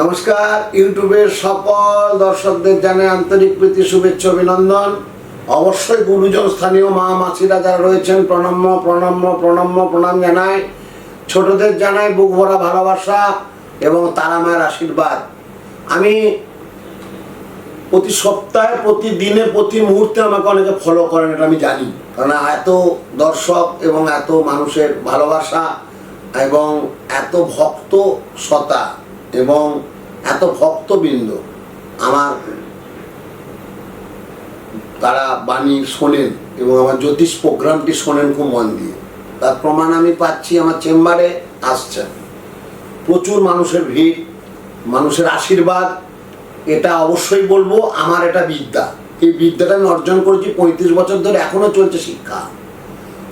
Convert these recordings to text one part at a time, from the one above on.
নমস্কার ইউটিউবের সকল দর্শকদের জানাই আন্তরিক প্রীতি, শুভেচ্ছা, অভিনন্দন। অবশ্যই গুরুজন স্থানীয় মা মাসিরা যারা রয়েছেন, প্রণম্য প্রণম্য প্রণম্য, প্রণাম জানাই। ছোটদের জানাই বুক ভরা ভালোবাসা এবং তারা মায়ের আশীর্বাদ। আমি প্রতি সপ্তাহে প্রতি দিনে প্রতি মুহূর্তে আমাকে অনেকে ফলো করেন, এটা আমি জানি। কারণ এত দর্শক এবং এত মানুষের ভালোবাসা এবং এত ভক্ত সতা এবং এত ভক্তবৃন্দ আমার তারা বাণী শোনেন এবং আমার জ্যোতিষ প্রোগ্রামটি শোনেন খুব মন দিয়ে। তার প্রমাণ আমি পাচ্ছি আমার চেম্বারে আসছেন প্রচুর মানুষের ভিড়, মানুষের আশীর্বাদ, এটা অবশ্যই বলব, আমার এটা বিদ্যা। এই বিদ্যাটা আমি অর্জন করেছি পঁয়ত্রিশ বছর ধরে, এখনও চলছে শিক্ষা।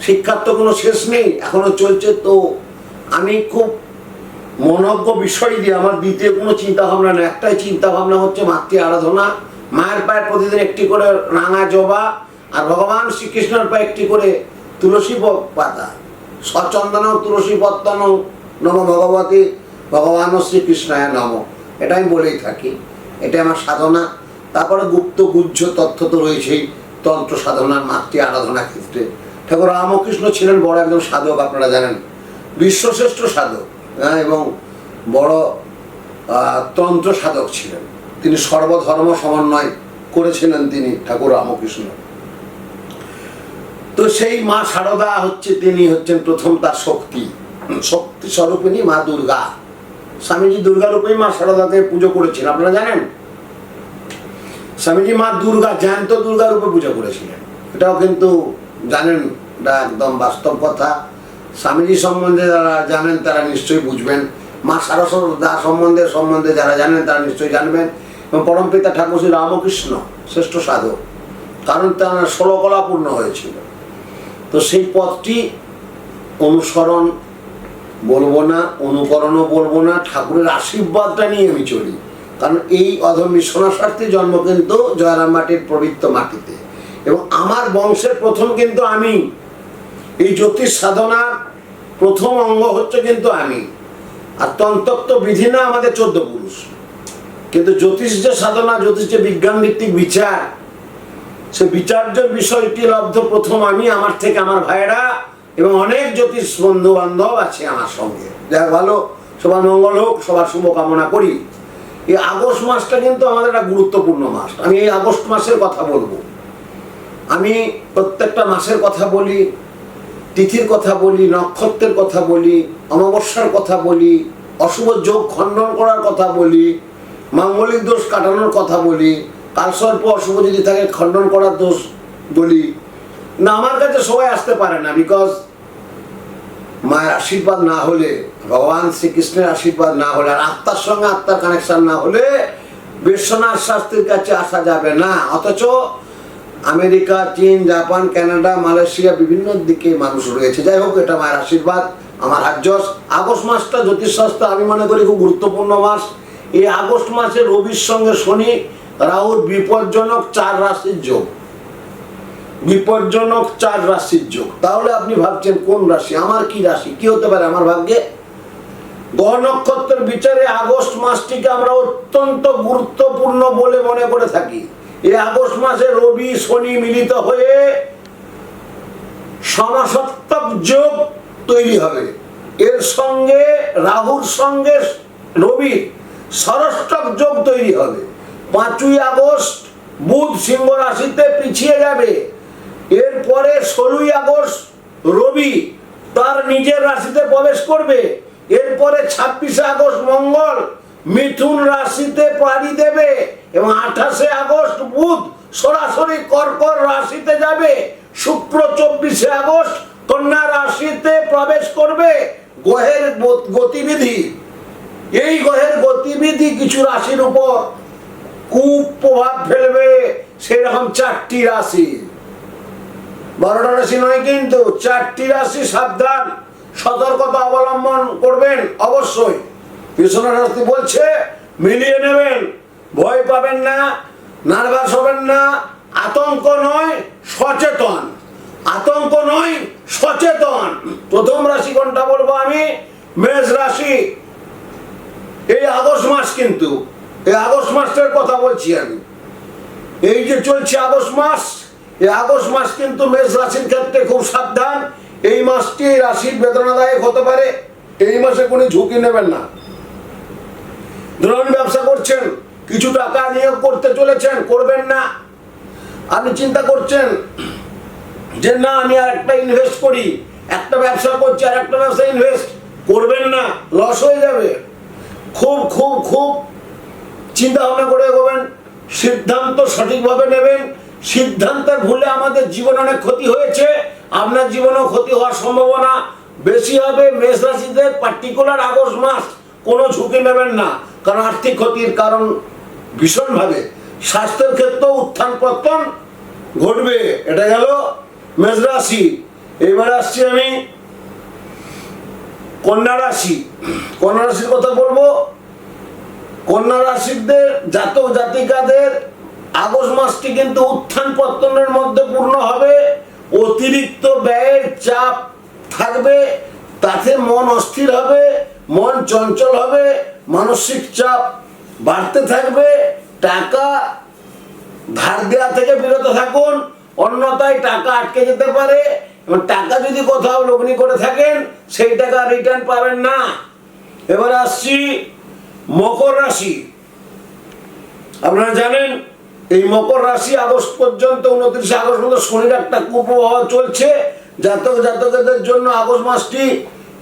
শিক্ষার তো কোনো শেষ নেই, এখনও চলছে। তো আমি খুব মনজ্ঞ বিষয় দিয়ে আমার দ্বিতীয় কোনো চিন্তা ভাবনা নেই। একটাই চিন্তা ভাবনা হচ্ছে মাতৃ আরাধনা। মায়ের পায়ে প্রতিদিন একটি করে রাঙা জবা আর ভগবান শ্রীকৃষ্ণের পায়ে একটি করে তুলসী পাতা। সচন্দন তুলসী পত্তন নম ভগবতী ভগবান শ্রীকৃষ্ণায় নম। এটা আমি বলেই থাকি। এটা আমার সাধনা। তারপরে গুপ্ত গুহ্য তথ্য তো রয়েছেই। তন্ত্র সাধনার মাতৃ আরাধনা ক্ষেত্রে। ঠাকুর রামকৃষ্ণ ছিলেন বড় একজন সাধক, আপনারা জানেন। বিশ্বশ্রেষ্ঠ সাধক। এবং বড় তন্ত্র সাধক ছিলেন। তিনি সর্বধর্ম সমন্বয় করেছিলেন তিনি, ঠাকুর রামকৃষ্ণ। তো সেই মা সারদা হচ্ছে, তিনি হচ্ছেন প্রথম তার শক্তি। শক্তি স্বরূপিণী মা দুর্গা। স্বামীজি দুর্গা রূপেই মা সারদাকে পুজো করেছিলেন, আপনারা জানেন? স্বামীজি মা দুর্গা জ্যান্ত দুর্গা রূপে পুজো করেছিলেন। এটাও কিন্তু জানেন, এটা একদম বাস্তব কথা। স্বামীজি সম্বন্ধে যারা জানেন তারা নিশ্চয়ই বুঝবেন। মা সারস্বতা সম্বন্ধে সম্বন্ধে যারা জানেন তারা নিশ্চয়ই জানবেন। এবং পরমপিতা ঠাকুর শ্রী রামকৃষ্ণ, শ্রেষ্ঠ সাধক। কারণ তার ষোলকলাপূর্ণ হয়েছিল। তো সেই পথটি অনুসরণ বলব না, অনুকরণও বলব না, ঠাকুরের আশীর্বাদটা নিয়ে আমি চলি। কারণ এই অধমী সোনাশাস্ত্রী জন্ম কিন্তু জয়রাম মাটির পবিত্র মাটিতে। এবং আমার বংশের প্রথম কিন্তু আমি। এই জ্যোতিষ সাধনার প্রথম অঙ্গ হচ্ছে কিন্তু আমি। আর তন্ত্রত্ব বিধি না আমাদের চোদ্দ পুরুষ। কিন্তু জ্যোতিষ যে সাধনা, জ্যোতিষ যে বিজ্ঞান ভিত্তিক বিচার, সে বিচার্য বিষয়টি লব্ধ প্রথম আমি, আমার থেকে আমার ভাইয়েরা এবং অনেক জ্যোতিষ বন্ধু বান্ধব আছে আমার সঙ্গে। যাক, ভালো। সবার মঙ্গল হোক, সবার শুভকামনা করি। এই আগস্ট মাসটা কিন্তু আমাদের একটা গুরুত্বপূর্ণ মাস। আমি এই আগস্ট মাসের কথা বলব। আমি প্রত্যেকটা মাসের কথা বলি। তিথির কথা বলি, নক্ষত্রের কথা বলি, অমাবস্যার কথা বলি, অশুভ যোগ খণ্ডন করার কথা বলি, মাঙ্গলিক দোষ কাটানোর কথা বলি কালসর্প অশুভ যদি থাকে খণ্ডন করার দোষ বলি। না, আমার কাছে সবাই আসতে পারে না বিকজ মায়ের আশীর্বাদ না হলে, ভগবান শ্রীকৃষ্ণের আশীর্বাদ না হলে, আর আত্মার সঙ্গে আত্মার কানেকশন না হলে, বিশ্বনাথ শাস্ত্রীর কাছে আসা যাবে না। অথচ আমেরিকা, চীন, জাপান, কানাডা, মালয়েশিয়া বিভিন্ন দিকে মানুষ রয়েছে। যাই হোক, এটা মায়ের আশীর্বাদ, আমার হাজ্যস আগস্ট মাসটা জ্যোতিষশাস্ত্র আমি মনে করি খুব গুরুত্বপূর্ণ মাস। এই আগস্ট মাসে রবির সঙ্গে শনি, রাহুর বিপজ্জনক চার রাশির যোগ। বিপজ্জনক চার রাশির যোগ। তাহলে আপনি ভাবছেন, কোন রাশি? আমার কি রাশি? কি হতে পারে আমার ভাগ্যে? গ্রহ নক্ষত্রের বিচারে আগস্ট মাসটিকে আমরা অত্যন্ত গুরুত্বপূর্ণ বলে মনে করে থাকি। এই আগস্ট মাসে রবি, শনি মিলিত হয়ে সমাসত্তক যোগ তৈরি হবে। এর সঙ্গে, রাহুর সঙ্গে রবির ষষ্ঠক যোগ তৈরি হবে। পাঁচই আগস্ট বুধ সিংহ রাশিতে পিছিয়ে যাবে। এরপরে ষোলোই আগস্ট রবি তার নিজের রাশিতে প্রবেশ করবে। এরপরে ছাব্বিশে আগস্ট মঙ্গল মিথুন রাশিতে পাড়ি দেবে এবং আঠাশে আগস্ট বুধ সরাসরি কর্কট রাশিতে যাবে। শুক্র চব্বিশে আগস্ট কন্যা রাশিতে প্রবেশ করবে গ্রহের গতিবিধি। এই গ্রহের গতিবিধি কিছু রাশির উপর কুপ্রভাব ফেলবে, সেরকম চারটি রাশি। বারোটা রাশি নয় কিন্তু চারটি রাশি সাবধান, সতর্কতা অবলম্বন করবেন অবশ্যই। বিশ্বনাথ বলছে, মিলিয়ে নেবেন, ভয় পাবেন না, নার্ভাস হবেন না, আতঙ্ক নয়, সচেতন। আতঙ্ক নয়, সচেতন। প্রথম রাশি কোনটা বলব আমি, মেষ রাশি। এই আগস্ট মাস কিন্তু, এই আগস্ট মাসটার কথা বলছি আমি। এই যে চলছে আগস্ট মাস, এই আগস্ট মাস কিন্তু মেষ রাশির ক্ষেত্রে খুব সাবধান। এই মাসটি রাশির বেদনাদায়ক হতে পারে। এই মাসে কোনো ঝুঁকি নেবেন না। ধরুন ব্যবসা করছেন, কিছু টাকা নিয়োগ করতে চলেছেন, করবেন না। আপনি চিন্তা করছেন যে না, আমি আর একটা ইনভেস্ট করি, একটা ব্যবসা করছি আর একটা ব্যবসা ইনভেস্ট করবেন না লস হয়ে যাবে। খুব খুব খুব চিন্তা ভাবনা করে এগোবেন, সিদ্ধান্ত সঠিকভাবে নেবেন। সিদ্ধান্তের ভুলে আমাদের জীবনে অনেক ক্ষতি হয়েছে, আপনার জীবনেও ক্ষতি হওয়ার সম্ভাবনা বেশি হবে। মেষ রাশিতে পার্টিকুলার আগস্ট মাস, কোনো ঝুঁকি নেবেন না। কারণ আর্থিক ক্ষতির কারণ ভীষণভাবে। স্বাস্থ্যের ক্ষেত্রেও উত্থান পতন ঘটবে। এটা গেল মেষ রাশি। এবার আসছি আমি কন্যা রাশি। কন্যা রাশির কথা বলব। কন্যা রাশিদের জাতক জাতিকাদের আগস্ট মাসটি কিন্তু উত্থান পতনের মধ্যে পূর্ণ হবে। অতিরিক্ত ব্যয়ের চাপ থাকবে। তাতে মন অস্থির হবে, মন চঞ্চল হবে। মানসিক চাপ বাড়তে থাকবে, টাকা ধার দেওয়া থেকে বিরত থাকুন, অন্যথায় টাকা আটকে যেতে পারে। এবং টাকা যদি কোথাও লগ্নি করে থাকেন, সেই টাকা রিটার্ন পাবেন না। এবার আসছি মকর রাশি। আপনারা জানেন, এই মকর রাশি আগস্ট পর্যন্ত উনত্রিশে আগস্ট পর্যন্ত শনির একটা কুপ্রভাব চলছে। জাতক জাতকদের জন্য আগস্ট মাসটি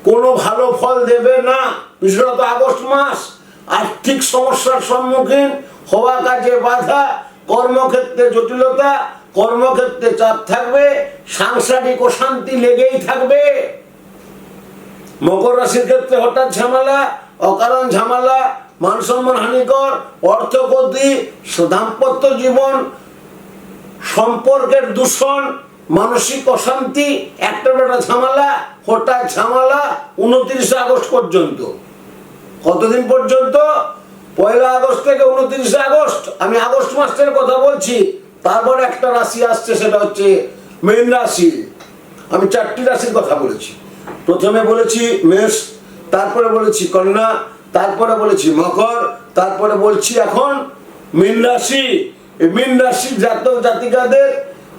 কোনো ভালো ফল দেবে না। বিশেষত আগস্ট মাস আর্থিক সমস্যার সম্মুখীন হওয়া কাজে বাধা, কর্মক্ষেত্রে জটিলতা, কর্মক্ষেত্রে চাপ থাকবে, সাংসারিক অশান্তি লেগেই থাকবে। মকর রাশির ক্ষেত্রে হঠাৎ ঝামেলা, অকারণ ঝামেলা, মানসম্মান হানিকর, অর্থগতি, দাম্পত্য জীবন, সম্পর্কের দূষণ, মানসিক অশান্তি, একটা একটা ঝামেলা, হঠাৎ ঝামেলা, উনত্রিশে আগস্ট পর্যন্ত। কতদিন পর্যন্ত? পয়লা আগস্ট থেকে উনত্রিশে আগস্ট। আমি আগস্ট মাসের কথা বলছি। তারপর একটা রাশি আসছে, সেটা হচ্ছে মেন রাশি। আমি চারটি রাশির কথা বলেছি। প্রথমে বলেছি মেষ, তারপরে বলেছি কন্যা, তারপরে বলেছি মকর, তারপরে বলছি এখন মীন রাশি। মীন রাশির জাতক জাতিকাদের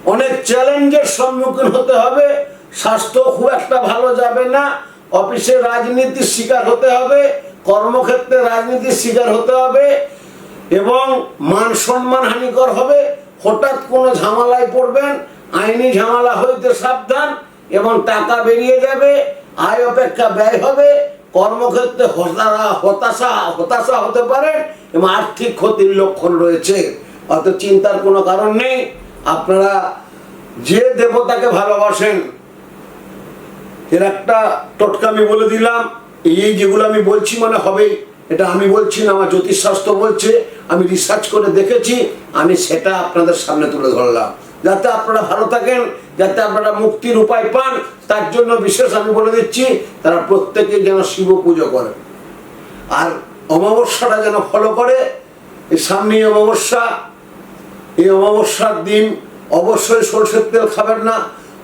অনেক চ্যালেঞ্জের সম্মুখীন হতে হবে। স্বাস্থ্য খুব একটা ভালো যাবে না। অফিসে রাজনীতির শিকার হতে হবে। কর্মক্ষেত্রে রাজনীতির শিকার হতে হবে এবং মান সম্মান হানিকর হবে। হঠাৎ কোনো ঝামেলায় পড়বেন, আইনি ঝামেলা হইতে সাবধান এবং টাকা বেরিয়ে যাবে, আয় অপেক্ষা ব্যয় হবে, কর্মক্ষেত্রে হতাশা হতাশা হতে পারে এবং আর্থিক ক্ষতির লক্ষণ রয়েছে। অত চিন্তার কোনো কারণ নেই। আপনারা যে দেবতাকে ভালোবাসেন, এর একটা টোটকা আমি বলে দিলাম। এই যেগুলো আমি বলছি মানে হবেই। এটা আমি বলছি না, আমার জ্যোতিষশাস্ত্র বলছে। আমি রিসার্চ করে দেখেছি, আমি সেটা আপনাদের সামনে তুলে ধরলাম। যাতে আপনারা ভালো থাকেন, যাতে আপনারা মুক্তির উপায় পান, তার জন্য বিশেষ আমি বলে দিচ্ছি, তারা প্রত্যেকে যেন শিব পুজো করেন আর অমাবস্যাটা যেন ফলো করে, এই সামনে অমাবস্যা। এই অমাবস্যার দিন অবশ্যই সরষের তেল খাবেন না।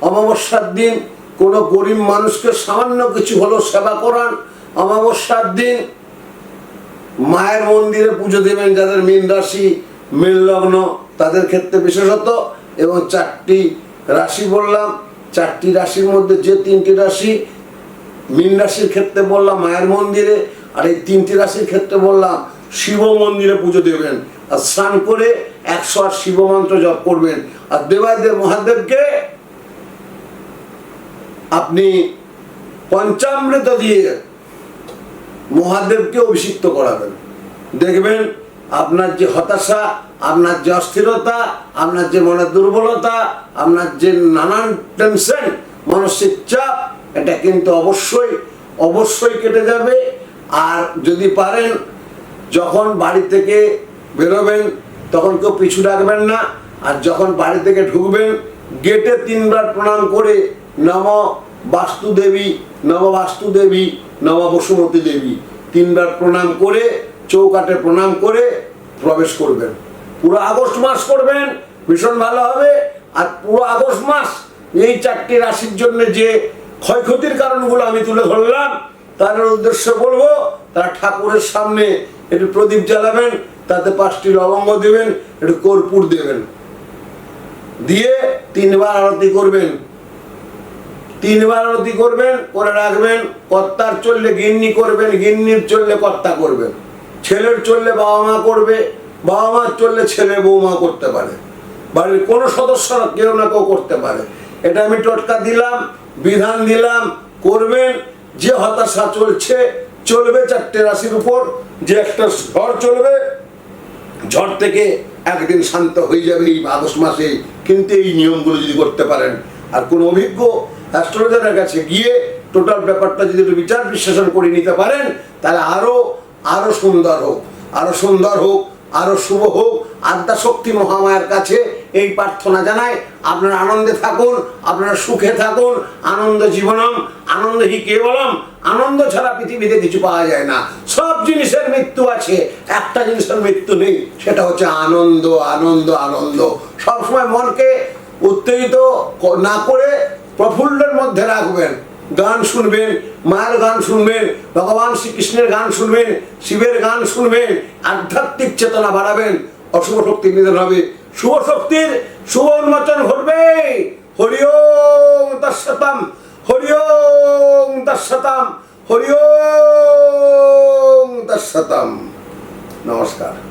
অমাবস্যার দিন কোনো গরিব মানুষকে সামান্য কিছু হলেও সেবা করান অমাবস্যার দিন। মায়ের মন্দিরে পুজো দেবেন যাদের মীন রাশি, মীন লগ্ন, তাদের ক্ষেত্রে বিশেষত। এবং চারটি রাশি বললাম, চারটি রাশির মধ্যে যে তিনটি রাশি মীন রাশির ক্ষেত্রে বললাম মায়ের মন্দিরে, আর এই তিনটি রাশির ক্ষেত্রে বললাম শিব মন্দিরে পুজো দেবেন। আর স্নান করে একশো আট শিব মন্ত্র জপ করবেন। আর দেবাদেব মহাদেবকে আপনি পঞ্চামৃত দিয়ে মহাদেবকে অভিষিক্ত করাবেন। দেখবেন আপনার যে হতাশা, আপনার যে অস্থিরতা, আপনার যে মনের দুর্বলতা, আপনার যে নানান টেনশন মানসিক চাপ, এটা কিন্তু অবশ্যই অবশ্যই কেটে যাবে। আর যদি পারেন, যখন বাড়ি থেকে বেরোবেন, তখন কেউ পিছু রাখবেন না। আর যখন বাড়ি থেকে ঢুকবেন গেটে তিনবার প্রণাম করে নম বাস্তুদেবী নব বাস্তু দেবী নব বসুমতী দেবী। তিনবার প্রণাম করে চৌকাটে প্রণাম করে প্রবেশ করবেন। পুরো আগস্ট মাস করবেন, ভীষণ ভালো হবে। আর পুরো আগস্ট মাস এই চারটি রাশির জন্য যে ক্ষয়ক্ষতির কারণগুলো আমি তুলে ধরলাম, তার উদ্দেশ্য বলব, তারা ঠাকুরের সামনে একটু প্রদীপ জ্বালাবেন, তাতে পাঁচটি লবঙ্গ দেবেন, একটু কর্পূর দেবেন। দিয়ে তিনবার আরতি করবেন। তিনবার আরতি করবেন, করে রাখবেন, কর্তার চললে গিন্নি করবেন, গিন্নির চললে কর্তা করবেন। ছেলের চললে বাবা মা করবে, বাবা মার চললে ছেলে বৌমা করতে পারে। বাড়ির কোনো সদস্য কেউ না কেউ করতে পারে। এটা আমি টোটকা দিলাম, বিধান দিলাম, করবেন, যে হতাশা চলছে, চলবে চারটে রাশির উপর, যে একটা ঝড় চলবে, ঝড় থেকে একদিন শান্ত হয়ে যাবে এই আগস্ট মাসে। কিন্তু এই নিয়মগুলো যদি করতে পারেন, আর কোন অভিজ্ঞ অ্যাস্ট্রোলজারের কাছে গিয়ে টোটাল ব্যাপারটা যদি একটু বিচার বিশ্লেষণ করে নিতে পারেন, তাহলে আরও আরও সুন্দর হোক, আরও সুন্দর হোক, আরও শুভ হোক। আদ্যা শক্তি মহামায়ার কাছে এই প্রার্থনা জানাই। আপনারা আনন্দে থাকুন, আপনারা সুখে থাকুন। আনন্দ জীবনম, আনন্দ হি কেবলম। আনন্দ ছাড়া পৃথিবীতে কিছু পাওয়া যায় না। সব জিনিসের মৃত্যু আছে, একটা জিনিসের মৃত্যু নেই, সেটা হচ্ছে আনন্দ আনন্দ আনন্দ। সবসময় মনকে উত্তেজিত না প্রফুল্লের মধ্যে রাখবেন। গান শুনবেন, মায়ের গান শুনবেন, ভগবান শ্রীকৃষ্ণের গান শুনবেন, শিবের গান শুনবেন, আধ্যাত্মিক চেতনা বাড়াবেন, অশুভ শক্তি নিধন হবে। শুভ শক্তির শুভ উন্মোচন ঘটবে। হরি ওম তৎসতম, হরি ওম তৎসতম, হরি ওম তৎসতম। নমস্কার।